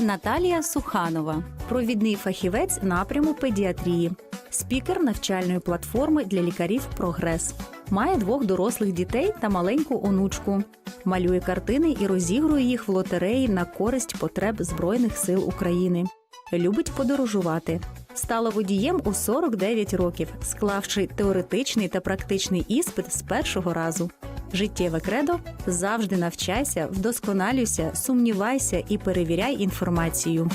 Наталія Суханова, провідний фахівець напряму педіатрії, спікер навчальної платформи для лікарів Прогрес. Має двох дорослих дітей та маленьку онучку. Малює картини і розігрує їх в лотереї на користь потреб Збройних сил України. Любить подорожувати. Стала водієм у 49 років, склавши теоретичний та практичний іспит з першого разу. Життєве кредо завжди навчайся, вдосконалюйся, сумнівайся і перевіряй інформацію.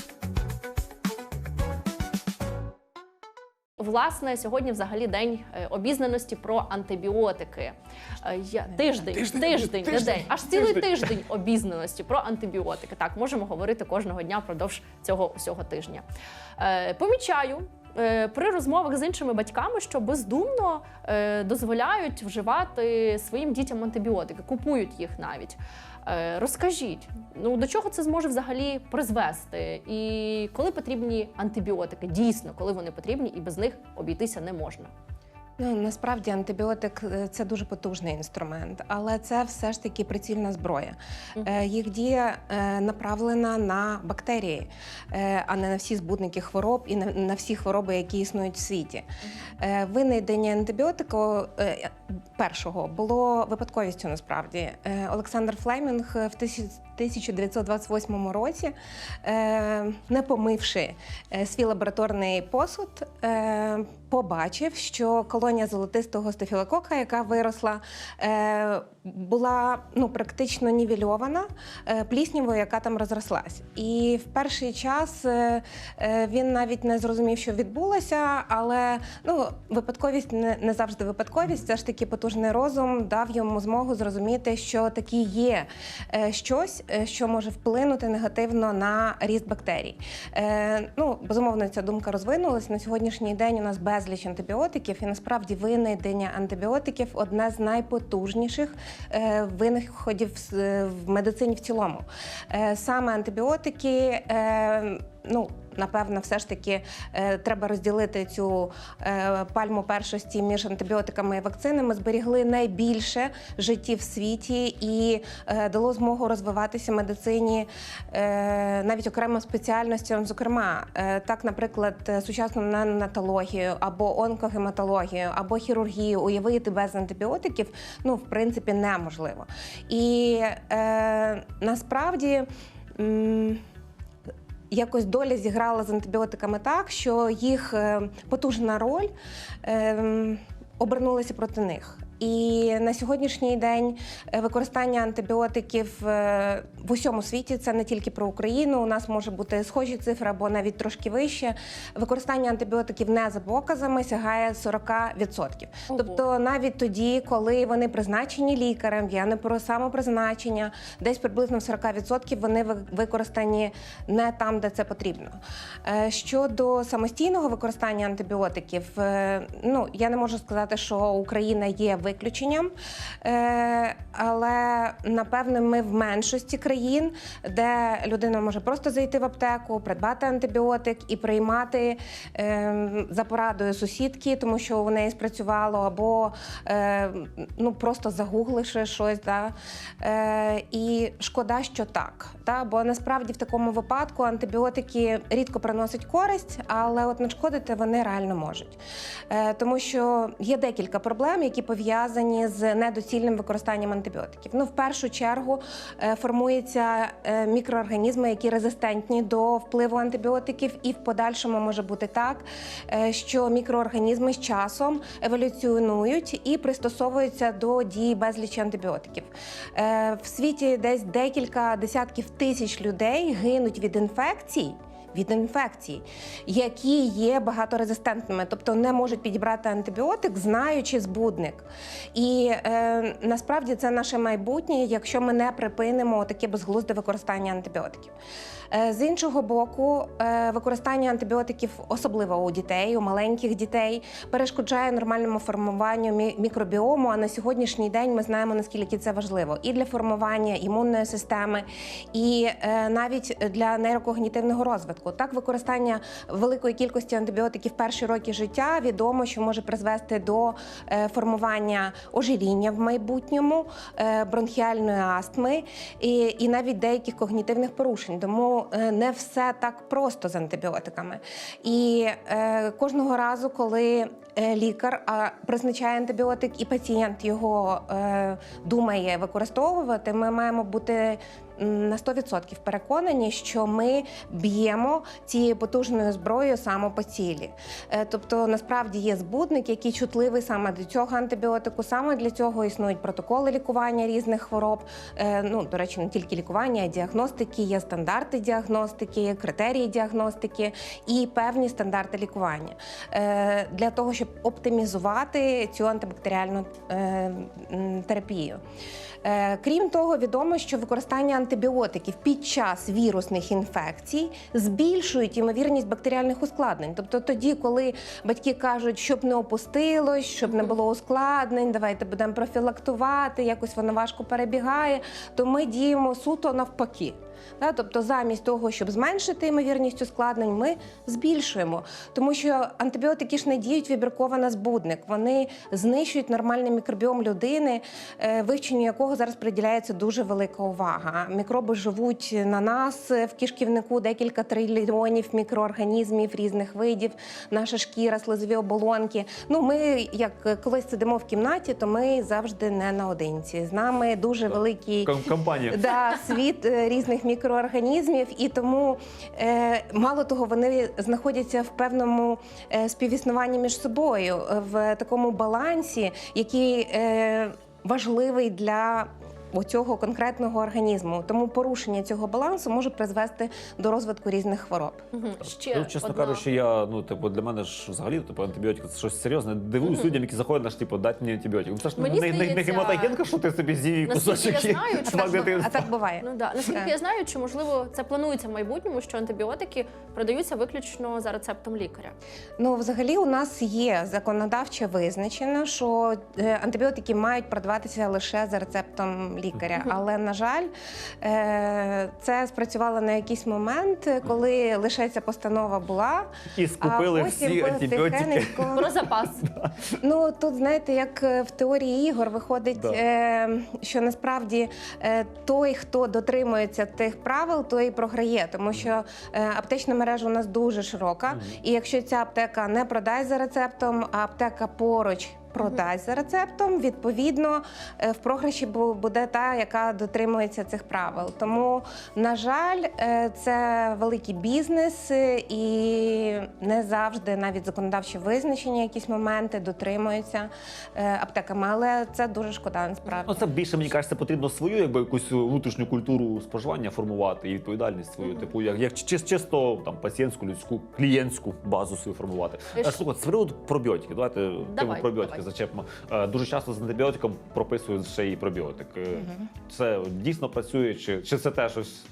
Власне, сьогодні взагалі день е, обізнаності про антибіотики. Е, Я, тиждень, тиждень, Тиждень, не день, аж цілий тиждень. тиждень обізнаності про антибіотики. Так, можемо говорити кожного дня впродовж цього усього тижня. Е, помічаю. Е, При розмовах з іншими батьками, що бездумно е, дозволяють вживати своїм дітям антибіотики, купують їх навіть. Е, Розкажіть, ну до чого це зможе взагалі призвести? І коли потрібні антибіотики? Дійсно, коли вони потрібні, і без них обійтися не можна. Ну насправді антибіотик е, це дуже потужний інструмент, але це все ж таки прицільна зброя. Е, Їх дія е, направлена на бактерії, е, а не на всі збудники хвороб і на- на всі хвороби, які існують в світі. Е, Винайдення антибіотику е, першого було випадковістю. Насправді Е, Олександр Флемінг в 1928 році, е, не помивши е, свій лабораторний посуд, побачив, що колонія золотистого стафілокока, яка виросла, була ну, практично нівельована пліснявою, яка там розрослась. І в перший час він навіть не зрозумів, що відбулося, але ну, випадковість не, завжди випадковість. Все ж таки потужний розум дав йому змогу зрозуміти, що таки є е, щось, е, що може вплинути негативно на ріст бактерій. Е, ну, безумовно, ця думка розвинулася. На сьогоднішній день у нас безліч антибіотиків, і насправді винайдення антибіотиків одне з найпотужніших винаходів в медицині в цілому. Саме антибіотики. Ну, напевно, все ж таки е, треба розділити цю е, пальму першості між антибіотиками і вакцинами. Зберігли найбільше життів в світі і е, дало змогу розвиватися медицині навіть окремим спеціальностям. Зокрема, так, наприклад, сучасну неонатологію або онкогематологію, або хірургію уявити без антибіотиків, ну в принципі неможливо. І е, насправді. м, Якось доля зіграла з антибіотиками так, що їх е, потужна роль е, обернулася проти них. І на сьогоднішній день е, використання антибіотиків е, в усьому світі це не тільки про Україну. У нас може бути схожі цифри або навіть трошки вище. Використання антибіотиків не за показами сягає 40%. Тобто навіть тоді, коли вони призначені лікарем, я не про самопризначення, десь приблизно в 40% вони ви- використані не там, де це потрібно. Е, Щодо самостійного використання антибіотиків, ну я не можу сказати, що Україна є виключенням, е, але напевне ми в меншості країн, де людина може просто зайти в аптеку, придбати антибіотик і приймати е, за порадою сусідки, тому що у неї спрацювало, або е, ну просто загугливши щось. Да? Е, і шкода, що так. Та? Бо насправді в такому випадку антибіотики рідко приносять користь, але от нашкодити вони реально можуть. Тому що є декілька проблем, які пов'язані з недоцільним використанням антибіотиків. Ну, в першу чергу е, формуються е, мікроорганізми, які резистентні до впливу антибіотиків, і в подальшому може бути так, е, що мікроорганізми з часом еволюціонують і пристосовуються до дії безлічі антибіотиків. В світі десь декілька десятків тисяч людей гинуть від інфекцій. Від інфекцій, які є багаторезистентними, тобто не можуть підібрати антибіотик, знаючи збудник. І е, насправді це наше майбутнє, якщо ми не припинимо таке безглузде використання антибіотиків. Е, з іншого боку, е, використання антибіотиків, особливо у дітей, у маленьких дітей, перешкоджає нормальному формуванню мікробіому. А на сьогоднішній день ми знаємо наскільки це важливо і для формування імунної системи, і е, навіть для нейрокогнітивного розвитку. Так, використання великої кількості антибіотиків перші роки життя відомо, що може призвести до формування ожиріння в майбутньому, бронхіальної астми і навіть деяких когнітивних порушень. Тому е, не все так просто з антибіотиками. І е, кожного разу, коли лікар а, призначає антибіотик і пацієнт його е, думає використовувати, ми маємо бути на 100% переконані, що ми б'ємо цією потужною зброєю саме по цілі. Е, Тобто, насправді є збудник, який чутливий саме до цього антибіотику. Саме для цього існують протоколи лікування різних хвороб. Е, Ну, до речі, не тільки лікування, а й діагностики, є стандарти діагностики, критерії діагностики і певні стандарти лікування Е, для того, щоб оптимізувати цю антибактеріальну е, терапію. Е, Крім того, відомо, що використання антибіотиків під час вірусних інфекцій збільшують ймовірність бактеріальних ускладнень. Тобто тоді, коли батьки кажуть, щоб не опустилось, щоб не було ускладнень, давайте будемо профілактувати, якось воно важко перебігає, то ми діємо суто навпаки. Тобто, замість того, щоб зменшити ймовірність ускладнень, ми збільшуємо, тому що антибіотики ж не діють вибірково на збудник. Вони знищують нормальний мікробіом людини, е, вивченню якого зараз приділяється дуже велика увага. Мікроби живуть на нас в кишківнику декілька трильйонів мікроорганізмів різних видів. Наша шкіра, слизові оболонки. Ну, ми, як колись сидимо в кімнаті, то ми завжди не наодинці. З нами дуже великий Компанія. да, світ е, різних мікроорганізмів, і тому е, мало того, вони знаходяться в певному е, співіснуванні між собою, в такому балансі, який е, важливий для. Оцього конкретного організму, тому порушення цього балансу може призвести до розвитку різних хвороб. Мгм. Ще Ну, чесно одна. кажучи, я ну типу для мене ж взагалі типу антибіотики це щось серйозне. Дивуюсь людям, які заходять наш типу дати мені антибіотик. Ну це ж Мені не, не, не гематогенка, що ти собі з'їв наскільки кусочок я знаю, А так буває. Ну да наскільки я знаю, чи можливо це планується в майбутньому, що антибіотики продаються виключно за рецептом лікаря. Ну, взагалі, у нас є законодавчо визначено, що е, антибіотики мають продаватися лише за рецептом лікаря. Але на жаль, е, це спрацювало на якийсь момент, коли лише ця постанова була. І скупили а потім всі антибіотики. Про запас. Ну тут знаєте, як е, в теорії ігор виходить, е, що насправді той, хто дотримується тих правил, той і програє, тому що аптечна мережа у нас дуже широка. І якщо ця аптека не продасть за рецептом, а аптека поруч. Продасть за рецептом, відповідно, е, в програші бу- буде та, яка дотримується цих правил. Тому, на жаль, е, це великий бізнес, і не завжди навіть законодавчі визначення, якісь моменти дотримуються е, аптеками. Але це дуже шкода насправді. Ну, це більше, мені кажеться, потрібно свою якби якусь внутрішню культуру споживання формувати і відповідальність свою, типу, як, як чис- чисто там пацієнтську, людську, клієнтську базу свою формувати. Слухай, з приводу пробіотики, давайте тему пробіотики давай. Зачепимо. Е, Дуже часто з антибіотиком прописують ще і пробіотик. Е, Це дійсно працює, чи, чи це теж щось?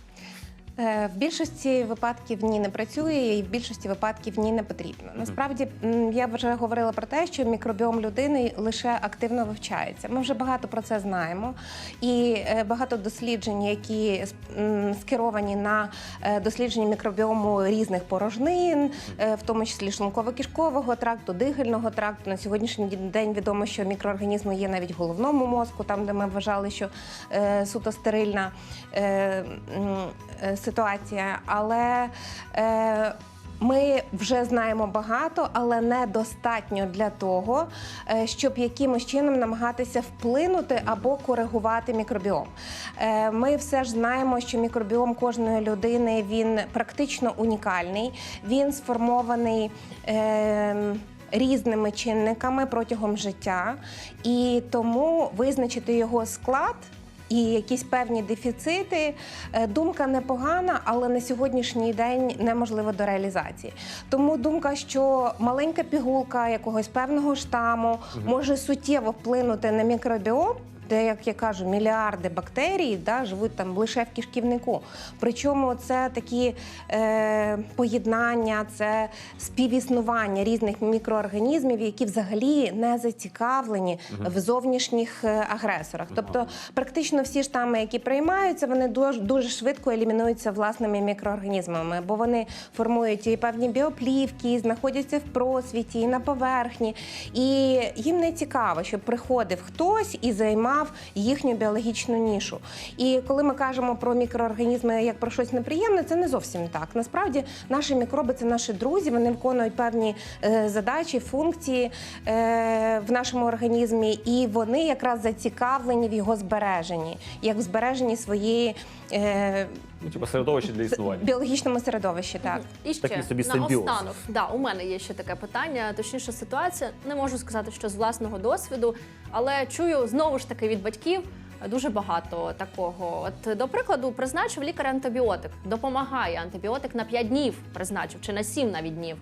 Е, В більшості випадків ні не працює, і в більшості випадків ні не потрібно. Насправді я вже говорила про те, що мікробіом людини лише активно вивчається. Ми вже багато про це знаємо, і е, багато досліджень, які скеровані на е, дослідження мікробіому різних порожнин, в тому числі шлунково-кишкового тракту, дихального тракту. На сьогоднішній день відомо, що мікроорганізми є навіть в головному мозку, там де ми вважали, що суто стерильна ситуація. Але е, ми вже знаємо багато, але недостатньо для того, е, щоб якимось чином намагатися вплинути або коригувати мікробіом. Е, Ми все ж знаємо, що мікробіом кожної людини він практично унікальний. Він сформований. е, Різними чинниками протягом життя, і тому визначити його склад і якісь певні дефіцити. е, Думка непогана, але на сьогоднішній день неможлива до реалізації. Тому думка, що маленька пігулка якогось певного штаму може суттєво вплинути на мікробіом. Де, як я кажу, мільярди бактерій да, живуть там лише в кишківнику. Причому це такі е, поєднання, це співіснування різних мікроорганізмів, які взагалі не зацікавлені в зовнішніх е, агресорах. Тобто, практично всі штами, які приймаються, вони дуже, дуже швидко елімінуються власними мікроорганізмами, бо вони формують і певні біоплівки, і знаходяться в просвіті, і на поверхні. І їм не цікаво, щоб приходив хтось і займав їхню біологічну нішу. І коли ми кажемо про мікроорганізми як про щось неприємне, це не зовсім так. Насправді наші мікроби це наші друзі, вони виконують певні е, задачі, функції е, в нашому організмі, і вони якраз зацікавлені в його збереженні, як в збереженні своєї е, Ну, типу, середовище для існування. біологічному середовищі. Так. І ще Такий собі симбіоз. наостанок, да, у мене є ще таке питання, точніше ситуація. Не можу сказати, що з власного досвіду, але чую знову ж таки від батьків. Дуже багато такого. От, до прикладу, призначив лікар антибіотик, допомагає антибіотик на 5 днів, призначив чи на 7 навіть днів.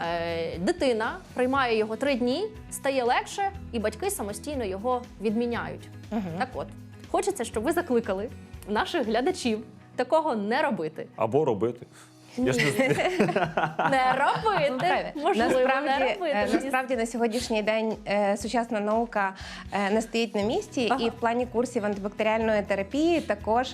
Е, дитина приймає його 3 дні, стає легше, і батьки самостійно його відміняють. Так от, хочеться, щоб ви закликали наших глядачів такого не робити. Або робити. Я ж не Не робити. Можливо, насправді, не робити. е, насправді на сьогоднішній день е, сучасна наука е, не стоїть на місці, Ага. і в плані курсів антибактеріальної терапії також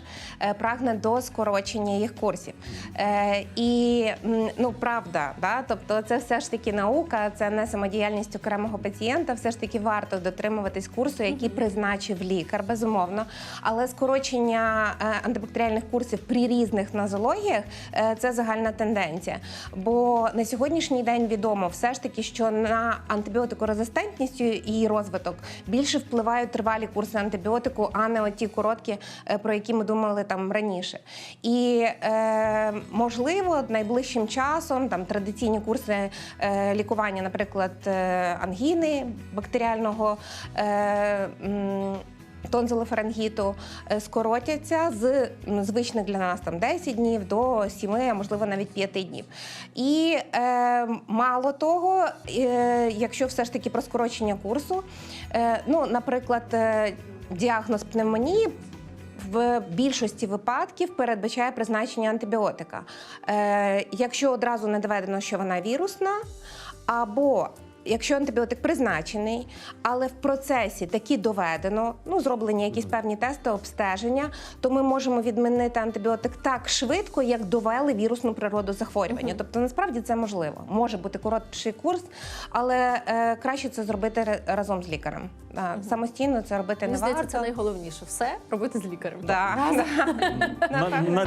е, прагне до скорочення їх курсів. Е, І м, ну правда, да? тобто це все ж таки наука, це не самодіяльність окремого пацієнта. Все ж таки варто дотримуватись курсу, який призначив лікар, безумовно. Але скорочення е, антибактеріальних курсів при різних нозологіях е, це загальна тенденція. Бо на сьогоднішній день відомо все ж таки, що на антибіотикорезистентність і розвиток більше впливають тривалі курси антибіотику, а не оті короткі, е, про які ми думали там раніше. І е, можливо, найближчим часом там традиційні курси е, лікування, наприклад, е, ангіни бактеріального. Е, тонзилофарингіту е, скоротяться з звичних для нас там 10 днів до 7, а можливо навіть 5 днів. І е, мало того, е, якщо все ж таки про скорочення курсу, е, ну, наприклад, е, діагноз пневмонії. В більшості випадків передбачає призначення антибіотика. Е, якщо одразу не доведено, що вона вірусна, або якщо антибіотик призначений, але в процесі таки доведено, ну зроблені якісь певні тести, обстеження, то ми можемо відмінити антибіотик так швидко, як довели вірусну природу захворювання. Тобто, насправді це можливо. Може бути коротший курс, але е, краще це зробити разом з лікарем. А, Самостійно це робити Мені не здається, варто. це найголовніше. Все робити з лікарем. Да. на, на,